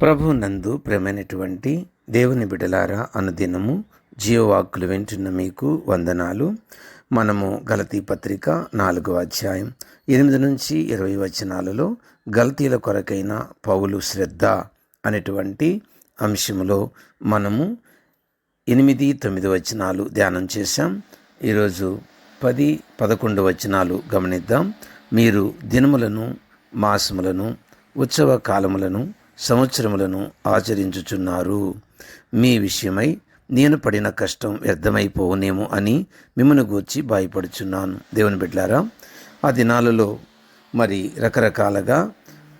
ప్రభు నందు ప్రేమైనటువంటి దేవుని బిడలారా అనుదినము జీవవాక్కులు వింటున్న మీకు వందనాలు. మనము గలతీ పత్రిక నాలుగవ అధ్యాయం ఎనిమిది నుంచి ఇరవై వచనాలలో గలతీల కొరకైన పౌలు శ్రద్ధ అనేటువంటి అంశంలో మనము ఎనిమిది తొమ్మిది వచనాలు ధ్యానం చేశాం. ఈరోజు పది పదకొండు వచనాలు గమనిద్దాం. మీరు దినములను మాసములను ఉత్సవ కాలములను సంవత్సరములను ఆచరించుచున్నారు. మీ విషయమై నేను పడిన కష్టం వ్యర్థమైపోవునేమో అని మిమ్మల్ని గూర్చి భయపడుచున్నాను. దేవుని బిడ్డారా ఆ దినాలలో మరి రకరకాలుగా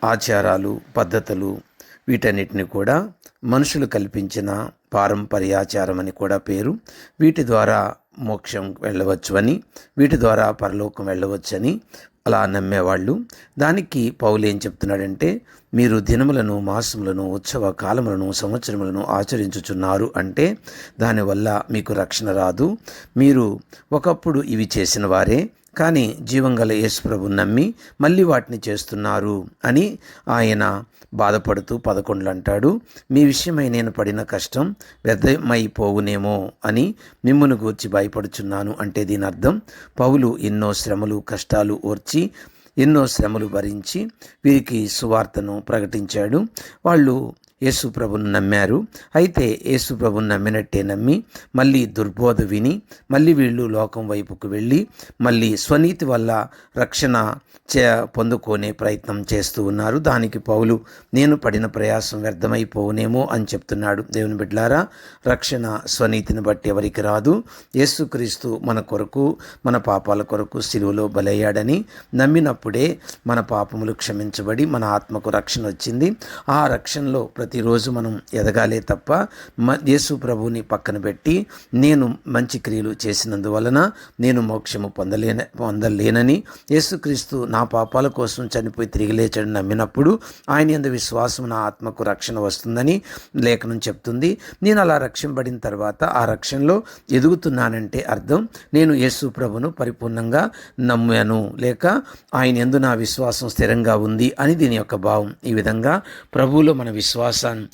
ఆచారాలు పద్ధతులు వీటన్నిటిని కూడా మనుషులు కల్పించిన పారంపర్యాచారం అని కూడా పేరు. వీటి ద్వారా మోక్షం వెళ్ళవచ్చు అని వీటి ద్వారా పరలోకం వెళ్ళవచ్చని అలా నమ్మేవాళ్ళు. దానికి పౌలు ఏం చెప్తున్నాడంటే మీరు దినములను మాసములను ఉత్సవ కాలములను సంవత్సరములను ఆచరించుచున్నారు అంటే దానివల్ల మీకు రక్షణ రాదు. మీరు ఒకప్పుడు ఇవి చేసిన వారే కానీ జీవంగల యేసుప్రభు నమ్మి మళ్ళీ వాటిని చేస్తున్నారు అని ఆయన బాధపడుతూ పదకొండులు అంటాడు మీ విషయమై నేను పడిన కష్టం వ్యర్థమైపోవునేమో అని మిమ్మును గూర్చి భయపడుచున్నాను అంటే దీని అర్థం పౌలు ఎన్నో శ్రమలు కష్టాలు ఓర్చి ఎన్నో శ్రమలు భరించి వీరికి సువార్తను ప్రకటించాడు. వాళ్ళు యేసుప్రభుని నమ్మారు. అయితే యేసుప్రభును నమ్మినట్టే నమ్మి మళ్ళీ దుర్బోధ విని మళ్ళీ వీళ్ళు లోకం వైపుకు వెళ్ళి మళ్ళీ స్వనీతి వల్ల రక్షణ చే పొందుకునే ప్రయత్నం చేస్తూ ఉన్నారు. దానికి పౌలు నేను పడిన ప్రయాసం వ్యర్థమైపోవునేమో అని చెప్తున్నాడు. దేవుని బిడ్లారా రక్షణ స్వనీతిని బట్టి ఎవరికి రాదు. యేసుక్రీస్తు మన కొరకు మన పాపాల కొరకు సిలువలో బలయ్యాడని నమ్మినప్పుడే మన పాపములు క్షమించబడి మన ఆత్మకు రక్షణ వచ్చింది. ఆ రక్షణలో ప్రతి ప్రతిరోజు మనం ఎదగాలే తప్ప మ యేసు ప్రభుని పక్కన పెట్టి నేను మంచి క్రియలు చేసినందువలన నేను మోక్షము పొందలేన పొందలేనని యేసుక్రీస్తు నా పాపాల కోసం చనిపోయి తిరిగి లేచని నమ్మినప్పుడు ఆయన ఎందు విశ్వాసం నా ఆత్మకు రక్షణ వస్తుందని లేఖనం చెప్తుంది. నేను అలా రక్షింపడిన తర్వాత ఆ రక్షణలో ఎదుగుతున్నానంటే అర్థం నేను యేసు ప్రభును పరిపూర్ణంగా నమ్మాను. లేక ఆయన ఎందు నా విశ్వాసం స్థిరంగా ఉంది అని దీని యొక్క భావం. ఈ విధంగా ప్రభువులో మన విశ్వాసం విశ్వాసాన్ని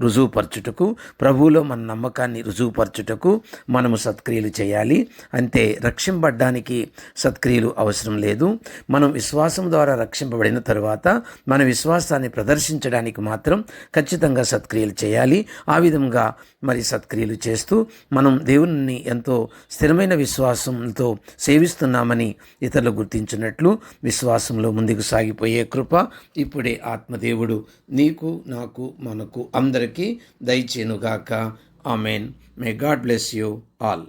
రుజువుపరచుటకు ప్రభువులో మన నమ్మకాన్ని రుజువుపరచుటకు మనము సత్క్రియలు చేయాలి. అంతే రక్షింపబడ్డానికి సత్క్రియలు అవసరం లేదు. మనం విశ్వాసం ద్వారా రక్షింపబడిన తర్వాత మన విశ్వాసాన్ని ప్రదర్శించడానికి మాత్రం ఖచ్చితంగా సత్క్రియలు చేయాలి. ఆ విధంగా మరి సత్క్రియలు చేస్తూ మనం దేవుని ఎంతో స్థిరమైన విశ్వాసంతో సేవిస్తున్నామని ఇతరులు గుర్తించినట్లు విశ్వాసంలో ముందుకు సాగిపోయే కృప ఇప్పుడే ఆత్మదేవుడు నీకు నాకు మనకు అందరికీ దయచేనుగాక amen. May God bless you all.